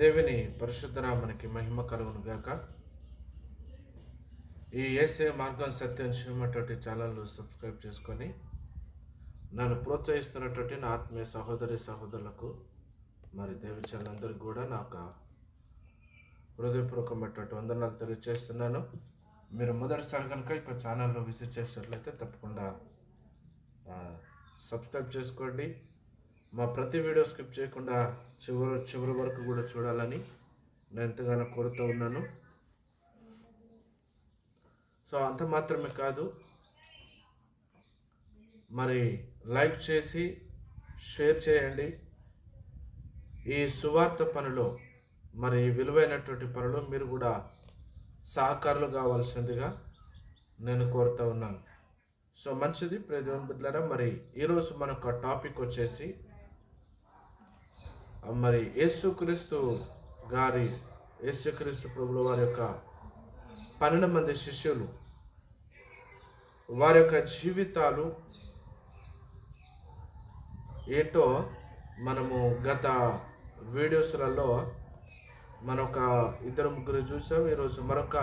దేవుని పరిశుద్ధ నామానికి మహిమ కలుగును గాక. ఈ ఏసే మార్గం సత్యం చేయమటువంటి ఛానల్ను సబ్స్క్రైబ్ చేసుకొని నన్ను ప్రోత్సహిస్తున్నటువంటి నా ఆత్మీయ సహోదరి సహోదరులకు మరి దేవచలందరికీ కూడా నా యొక్క హృదయపూర్వకమైనటువంటి వందనాలు తెలియజేస్తున్నాను. మీరు మొదటిసారి కనుక ఇక ఛానల్లో విజిట్ చేసినట్లయితే తప్పకుండా సబ్స్క్రైబ్ చేసుకోండి. మా ప్రతి వీడియో స్కిప్ చేయకుండా చివరి చివరి వరకు కూడా చూడాలని నేను ఎంతగానో కోరుతూ ఉన్నాను. సో అంత మాత్రమే కాదు మరి లైక్ చేసి షేర్ చేయండి. ఈ సువార్త పనిలో మరి విలువైనటువంటి పనిలో మీరు కూడా సహకారులు కావాల్సిందిగా నేను కోరుతూ ఉన్నాను. సో మంచిది ప్రతి బిడ్డలారా మరి ఈరోజు మనకు టాపిక్ వచ్చేసి మరి యేసుక్రీస్తు గారి యేసుక్రీస్తు ప్రభుల వారి యొక్క పన్నెండు మంది శిష్యులు వారి యొక్క జీవితాలు ఏంటో మనము గత వీడియోస్లలో మనొక ఇద్దరు ముగ్గురు చూసాం. ఈరోజు మరొక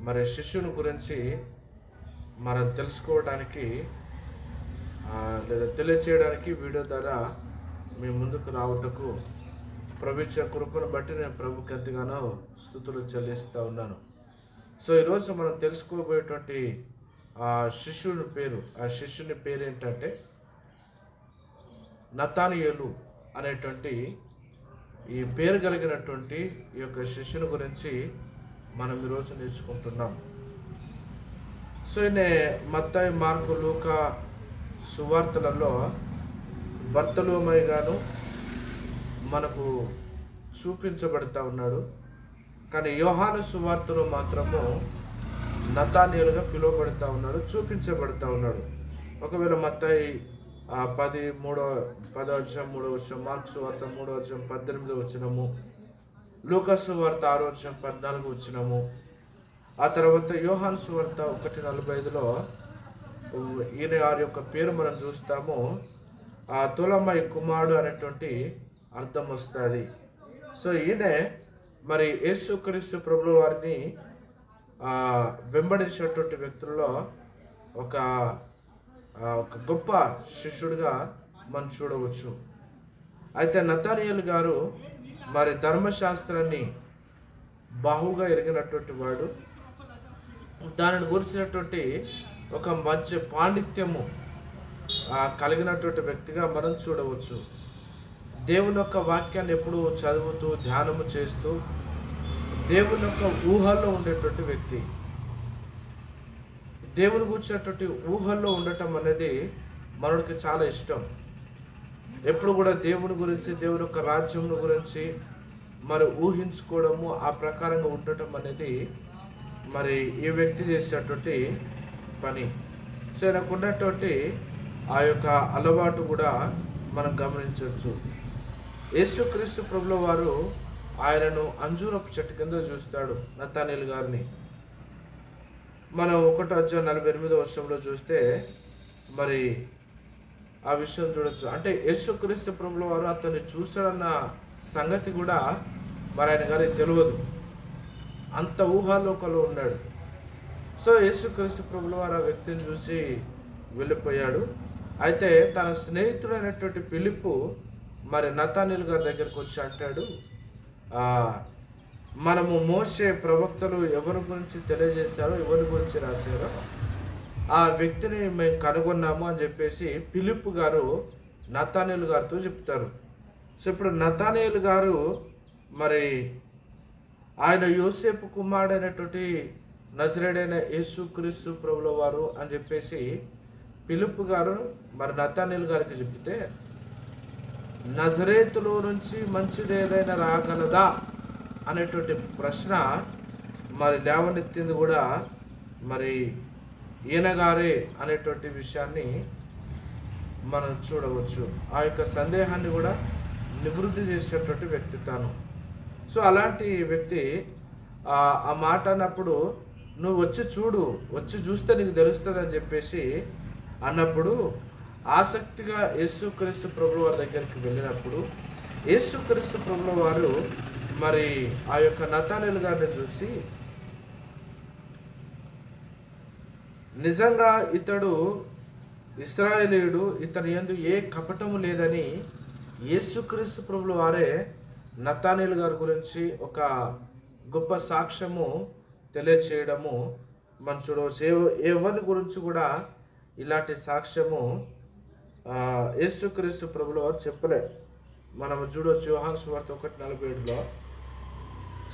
మరి శిష్యుని గురించి మనం తెలుసుకోవడానికి లేదా తెలియచేయడానికి వీడియో ద్వారా మీ ముందుకు రావటకు ప్రభుత్వ కృపను బట్టి నేను ప్రభుకి ఎంతగానో స్థుతులు చెల్లిస్తూ ఉన్నాను. సో ఈరోజు మనం తెలుసుకోబోయేటువంటి ఆ శిష్యుని పేరు ఆ శిష్యుని పేరు ఏంటంటే నతానియలు అనేటువంటి ఈ పేరు కలిగినటువంటి ఈ యొక్క శిష్యుని గురించి మనం ఈరోజు నేర్చుకుంటున్నాం. సో ఈయన మత్తాయి మార్కు లూక సువార్తలలో భర్తలోమయ్యగాను మనకు చూపించబడతా ఉన్నాడు. కానీ యోహాను సువార్తలో మాత్రము నతానీయులుగా పిలువబడతా ఉన్నాడు చూపించబడతా ఉన్నాడు. ఒకవేళ మత్తాయి పది మూడో పదో వచ్చం మూడో వచ్చం మార్క్స్ వార్త మూడో వచ్చం పద్దెనిమిది వచ్చినము లూకస్ వార్త ఆరో వచ్చం పద్నాలుగు వచ్చినము ఆ తర్వాత యోహాన్ సువార్త ఒకటి నలభై ఐదులో ఈయన వారి యొక్క పేరు మనం చూస్తాము. ఆ తులమై కుమారుడు అనేటువంటి అర్థం వస్తుంది. సో ఈయనే మరి యేసుక్రీస్తు ప్రభులు వారిని వెంబడించినటువంటి వ్యక్తుల్లో ఒక ఒక గొప్ప శిష్యుడిగా మనం చూడవచ్చు. అయితే నతానియల్ గారు మరి ధర్మశాస్త్రాన్ని బాహుగా ఎరిగినటువంటి వాడు. దానిని గురించినటువంటి ఒక మంచి పాండిత్యము కలిగినటువంటి వ్యక్తిగా మనం చూడవచ్చు. దేవుని యొక్క వాక్యాన్ని ఎప్పుడు చదువుతూ ధ్యానము చేస్తూ దేవుని యొక్క ఊహల్లో ఉండేటువంటి వ్యక్తి. దేవుని కూర్చున్నటువంటి ఊహల్లో ఉండటం అనేది మనకి చాలా ఇష్టం. ఎప్పుడు కూడా దేవుని గురించి దేవుని యొక్క రాజ్యం గురించి మరి ఊహించుకోవడము ఆ ప్రకారంగా ఉండటం అనేది మరి ఈ వ్యక్తి చేసేటువంటి పని. సో నాకు ఉన్నటువంటి ఆ యొక్క అలవాటు కూడా మనం గమనించవచ్చు. యేసుక్రీస్తు ప్రభుల వారు ఆయనను అంజూరపు చెట్టు కింద చూస్తాడు నతానీల్ గారిని. మనం ఒకటో అధ్యాయం నలభై ఎనిమిదో వర్షంలో చూస్తే మరి ఆ విషయం చూడొచ్చు. అంటే యేసుక్రీస్తు ప్రభుల వారు అతన్ని చూస్తాడన్న సంగతి కూడా మరి ఆయన గారికి తెలియదు. అంత ఊహాలోకంలో ఉన్నాడు. సో యేసుక్రీస్తు ప్రభుల వారు ఆ వ్యక్తిని చూసి వెళ్ళిపోయాడు. అయితే తన స్నేహితుడైనటువంటి పిలుపు మరి నతానిల్ గారి దగ్గరకు వచ్చి అంటాడు మనము మోసే ప్రవక్తలు ఎవరి గురించి తెలియజేశారో ఎవరి గురించి రాశారో ఆ వ్యక్తిని మేము కనుగొన్నాము అని చెప్పేసి పిలుపు గారు నతానిల్ గారితో చెప్తారు. సో ఇప్పుడు నతానియల్ గారు మరి ఆయన యోసేపు కుమారుడైనటువంటి నజరేడైన యేసుక్రీస్తు ప్రభుల వారు అని చెప్పేసి పిలుపు గారు మరి నతానిల్ గారికి చెప్తే నజరేతులో నుంచి మంచిది ఏదైనా రాగలదా అనేటువంటి ప్రశ్న మరి లేవనెత్తింది కూడా మరి ఈయన గారే అనేటువంటి విషయాన్ని మనం చూడవచ్చు. ఆ యొక్క సందేహాన్ని కూడా నివృత్తి చేసేటువంటి వ్యక్తి తాను. సో అలాంటి వ్యక్తి ఆ ఆ మాట అన్నప్పుడు నువ్వు వచ్చి చూడు వచ్చి చూస్తే నీకు తెలుస్తుంది అని చెప్పేసి అన్నప్పుడు ఆసక్తిగా యేసుక్రీస్తు ప్రభుల వారి దగ్గరికి వెళ్ళినప్పుడు యేసుక్రీస్తు ప్రభుల వారు మరి ఆ యొక్క నతానేలు గారిని చూసి నిజంగా ఇతడు ఇస్రాయేలీయుడు ఇతని ఎందు ఏ కపటము లేదని యేసుక్రీస్తు ప్రభుల వారే నతానేలు గారి గురించి ఒక గొప్ప సాక్ష్యము తెలియచేయడము మనం చూడవచ్చు ఎవరి గురించి కూడా ఇలాంటి సాక్ష్యము యేసుక్రీస్తు ప్రభుల చెప్పలే. మనం చూడవచ్చు యోహాను సువార్త ఒకటి నలభై ఏడులో.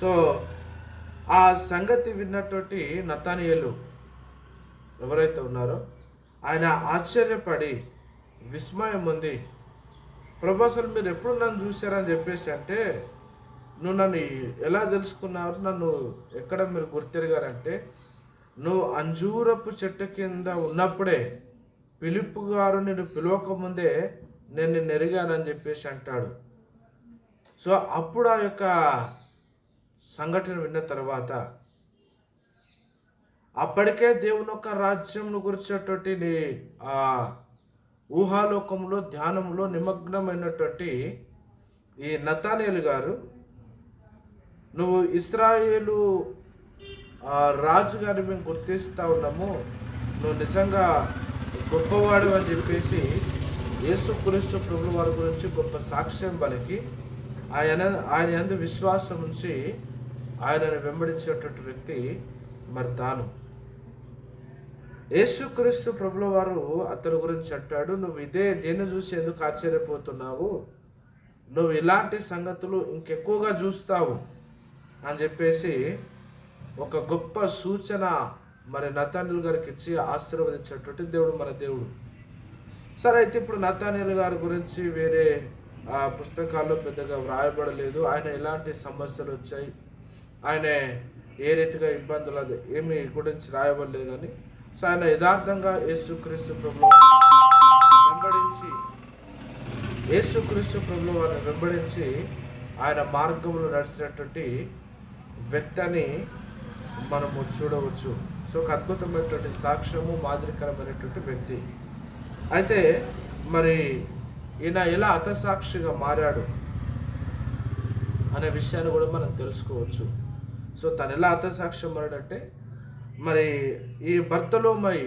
సో ఆ సంగతి విన్నటువంటి నతానియలు ఎవరైతే ఉన్నారో ఆయన ఆశ్చర్యపడి విస్మయం ఉంది. ప్రభు అసలు మీరు ఎప్పుడు నన్ను చూశారని చెప్పేసి అంటే నువ్వు నన్ను ఎలా తెలుసుకున్నారు? నన్ను ఎక్కడ మీరు గుర్తెరిగారంటే నువ్వు అంజూరపు చెట్టు కింద ఉన్నప్పుడే పిలుపు గారు నేను పిలవకముందే నేను నిన్ను ఎరిగానని చెప్పేసి అంటాడు. సో అప్పుడు ఆ యొక్క సంఘటన విన్న తర్వాత అప్పటికే దేవుని యొక్క రాజ్యంను గురించినటువంటి ఆ ఊహాలోకంలో ధ్యానంలో నిమగ్నమైనటువంటి ఈ నతానేలు గారు నువ్వు ఇస్రాయేలు ఆ, రాజు గారిని మేము గుర్తిస్తూ ఉన్నాము. నువ్వు నిజంగా గొప్పవాడు అని చెప్పేసి యేసు క్రీస్తు ప్రభుల వారి గురించి గొప్ప సాక్ష్యం పలికి ఆయన ఆయన ఎందు విశ్వాసం ఉంచి ఆయనను వెంబడించేటువంటి వ్యక్తి మరి తాను. యేసుక్రీస్తు ప్రభుల వారు అతని గురించి అంటాడు నువ్వు ఇదే దేన్ని చూసి ఎందుకు ఆశ్చర్యపోతున్నావు? నువ్వు ఇలాంటి సంగతులు ఇంకెక్కువగా చూస్తావు అని చెప్పేసి ఒక గొప్ప సూచన మరి నతానిల్ గారికి ఇచ్చి ఆశీర్వదించేటువంటి దేవుడు మన దేవుడు. సరే అయితే ఇప్పుడు నతానిల్ గారి గురించి వేరే పుస్తకాల్లో పెద్దగా వ్రాయబడలేదు. ఆయన ఎలాంటి సమస్యలు వచ్చాయి? ఆయన ఏ రీతిగా ఇబ్బందులు అది ఏమి గురించి రాయబడలేదు కానీ సో ఆయన యథార్థంగా యేసుక్రీస్తు ప్రభు వెంబడించి యేసుక్రీస్తు ప్రభుల వారిని వెంబడించి ఆయన మార్గంలో నడిచినటువంటి వ్యక్తి అని మనము చూడవచ్చు. సో ఒక అద్భుతమైనటువంటి సాక్ష్యము మాదిరికరమైనటువంటి వ్యక్తి. అయితే మరి ఈయన ఎలా అతసాక్షిగా మారాడు అనే విషయాన్ని కూడా మనం తెలుసుకోవచ్చు. సో తను ఎలా అతసాక్ష్యం మారాడంటే మరి ఈ భర్తలో మరి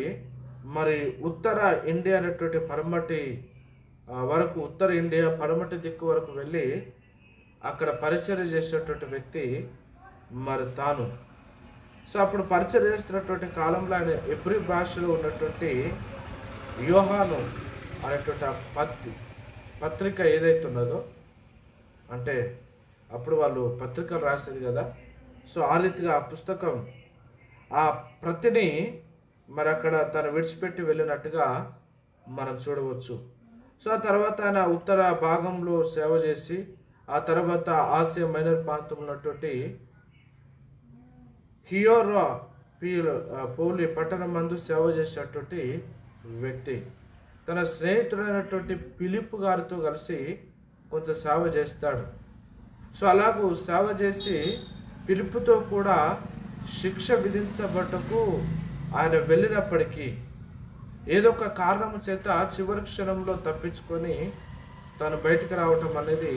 మరి ఉత్తర ఇండియా అనేటువంటి పరమటి వరకు ఉత్తర ఇండియా పడమటి దిక్కు వరకు వెళ్ళి అక్కడ పరిచయం చేసేటువంటి వ్యక్తి మరి తాను. సో అప్పుడు పరిచయం చేస్తున్నటువంటి కాలంలో ఆయన ఎబ్రి భాషలో ఉన్నటువంటి వ్యూహాను అనేటువంటి ఆ పత్రి పత్రిక ఏదైతే ఉన్నదో అంటే అప్పుడు వాళ్ళు పత్రికలు రాసేది కదా సో ఆ రీతిగా ఆ పుస్తకం ఆ ప్రతిని మరి అక్కడ తను విడిచిపెట్టి వెళ్ళినట్టుగా మనం చూడవచ్చు. సో ఆ తర్వాత ఆయన ఉత్తర భాగంలో సేవ చేసి ఆ తర్వాత ఆసియా మైనర్ ప్రాంతంలో ఉన్నటువంటి హియోరా పీల్ పోలి పట్టణం మందు సేవ చేసేటువంటి వ్యక్తి. తన స్నేహితుడైనటువంటి పిలిప్ గారితో కలిసి కొంత సేవ చేస్తాడు. సో అలాగూ సేవ చేసి పిలుపుతో కూడా శిక్ష విధించబట్టకు ఆయన వెళ్ళినప్పటికీ ఏదో ఒక కారణం చేత చివరి క్షణంలో తప్పించుకొని తను బయటికి రావటం అనేది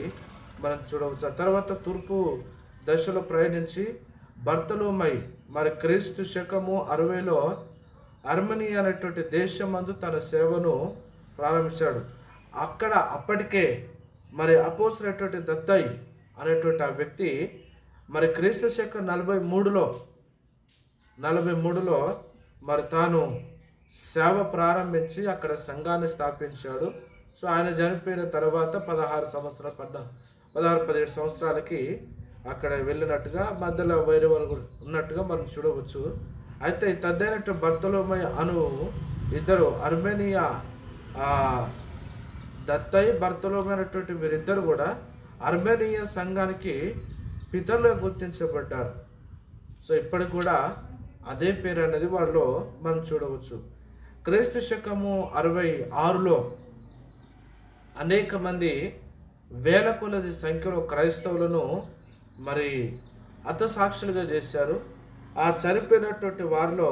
మనం చూడవచ్చు. తర్వాత తూర్పు దశలో ప్రయాణించి భర్తలోమై మరి క్రీస్తు శకము అరవైలో అర్మనీ అనేటువంటి దేశమందు తన సేవను ప్రారంభించాడు. అక్కడ అప్పటికే మరి అపోసినటువంటి దత్తయ్ అనేటువంటి ఆ వ్యక్తి మరి క్రీస్తు శకం నలభై మూడులో నలభై మూడులో మరి తాను సేవ ప్రారంభించి అక్కడ సంఘాన్ని స్థాపించాడు. సో ఆయన చనిపోయిన తర్వాత పదహారు సంవత్సరాల పద్నా పదహారు పదిహేడు సంవత్సరాలకి అక్కడ వెళ్ళినట్టుగా మధ్యలో వేరే వాళ్ళు కూడా ఉన్నట్టుగా మనం చూడవచ్చు. అయితే తద్దైనట్టు భర్తలోమయ అను ఇద్దరు అర్మేనియా ఆ, దత్తయి భర్తలోమైనటువంటి వీరిద్దరు కూడా అర్మేనియా సంఘానికి పితరులుగా గుర్తించబడ్డారు. సో ఇప్పటికి కూడా అదే పేరు అనేది వాళ్ళు మనం చూడవచ్చు. క్రీస్తు శకము అరవై ఆరులో అనేక మంది వేల కొలది సంఖ్యలో క్రైస్తవులను మరి అతసాక్షులుగా చేశారు. ఆ చనిపోయినటువంటి వారిలో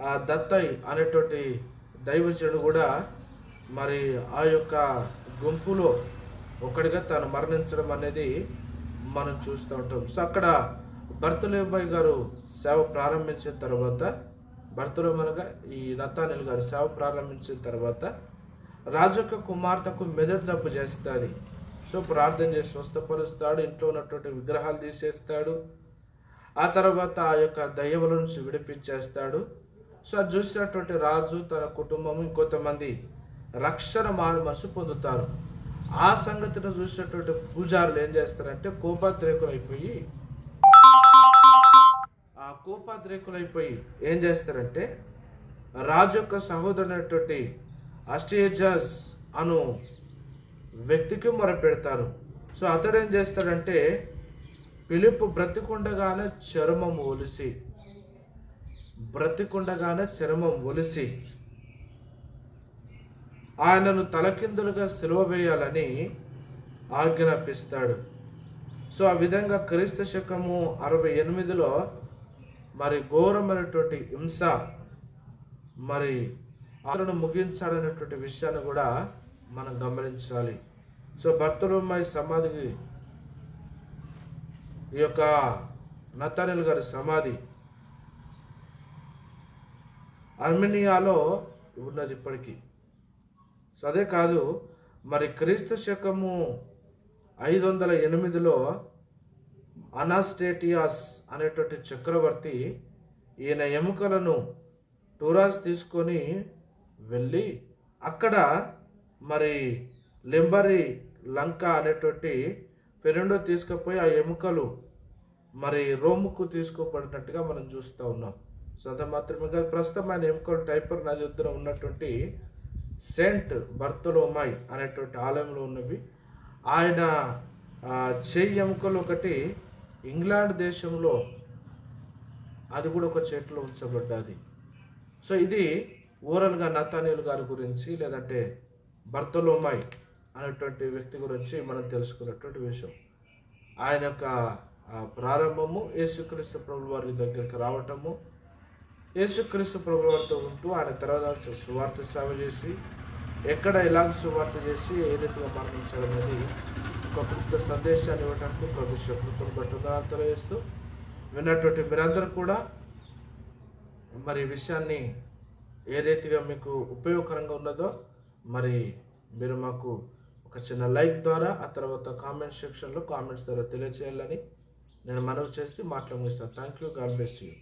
ఆ దత్తయ్ అనేటువంటి దైవజనుడు కూడా మరి ఆ యొక్క గుంపులో ఒకటిగా తను మరణించడం అనేది మనం చూస్తూ ఉంటాం. సో అక్కడ భర్తలేబాయి గారు సేవ ప్రారంభించిన తర్వాత భర్తలేమనగా ఈ నతానిల్ గారు సేవ ప్రారంభించిన తర్వాత రాజు యొక్క కుమార్తెకు మెదడు జబ్బు చేస్తుంది. సో ప్రార్థన చేసి స్వస్థపరుస్తాడు ఇంట్లో ఉన్నటువంటి విగ్రహాలు తీసేస్తాడు. ఆ తర్వాత ఆ యొక్క దయ్యముల నుంచి విడిపించేస్తాడు. సో అది చూసినటువంటి రాజు తన కుటుంబం ఇంకొంతమంది రక్షణ మారుమనసు పొందుతారు. ఆ సంగతిని చూసినటువంటి పూజారులు ఏం చేస్తారంటే కోపాద్రేకులైపోయి ఆ కోపాద్రేకులైపోయి ఏం చేస్తారంటే రాజు యొక్క సహోదరునటువంటి అస్టియజస్ అను వ్యక్తికి మొరపెడతారు. సో అతడు ఏం చేస్తాడంటే పిలుపు బ్రతికుండగానే చర్మం ఒలిసి బ్రతికుండగానే చర్మం ఒలిసి ఆయనను తలకిందులుగా సిలువ వేయాలని ఆజ్ఞాపిస్తాడు. సో ఆ విధంగా క్రీస్తు శకము అరవై ఎనిమిదిలో మరి ఘోరమైనటువంటి హింస మరి అతను ముగించాడనేటువంటి విషయాన్ని కూడా మనం గమనించాలి. సో భర్తలుమ్మాయి సమాధికి ఈ యొక్క నతానిల్ గారి సమాధి అర్మేనియాలో ఉన్నది ఇప్పటికీ. సో అదే కాదు మరి క్రీస్తు శకము ఐదు వందల ఎనిమిదిలో అనాస్టేటియాస్ అనేటువంటి చక్రవర్తి ఈయన ఎముకలను టూరాస్ తీసుకొని వెళ్ళి అక్కడ మరి లింబరి లంక అనేటువంటి ఫెరెండో తీసుకుపోయి ఆ ఎముకలు మరి రోముకు తీసుకోబడినట్టుగా మనం చూస్తూ ఉన్నాం. సో అంత మాత్రమే కాదు ప్రస్తుతం ఆయన ఎముకలు టైపర్ నది దగ్గర ఉన్నటువంటి సెంట్ బర్తలోమాయ్ అనేటువంటి ఆలయంలో ఉన్నవి. ఆయన చేయి ఎముకలు ఒకటి ఇంగ్లాండ్ దేశంలో అది కూడా ఒక చెట్లో ఉంచబడ్డది. సో ఇది ఓరల్గా నతానీయులు గారి గురించి లేదంటే బర్తలోమాయ్ అనేటువంటి వ్యక్తి గురించి మనం తెలుసుకున్నటువంటి విషయం. ఆయన యొక్క ప్రారంభము యేసుక్రీస్తు ప్రభు వారి దగ్గరికి రావటము. యేసుక్రీస్తు ప్రభు వారితో ఉంటూ ఆయన తర్వాత సువార్త సేవ చేసి ఎక్కడ ఎలాగ సువార్త చేసి ఏ రీతిగా మరణించడం అనేది ఒక కొత్త సందేశాన్ని ఇవ్వడానికి ప్రభు శకృతం బట్టుదనాలు తెలియజేస్తూ విన్నటువంటి మీరందరూ కూడా మరి విషయాన్ని ఏ రీతిగా మీకు ఉపయోగకరంగా ఉన్నదో మరి మీరు మాకు ఒక చిన్న లైక్ ద్వారా ఆ తర్వాత కామెంట్ సెక్షన్లో కామెంట్స్ ద్వారా తెలియచేయాలని నేను మనవి చేస్తే ముగిస్తాను thank you God bless you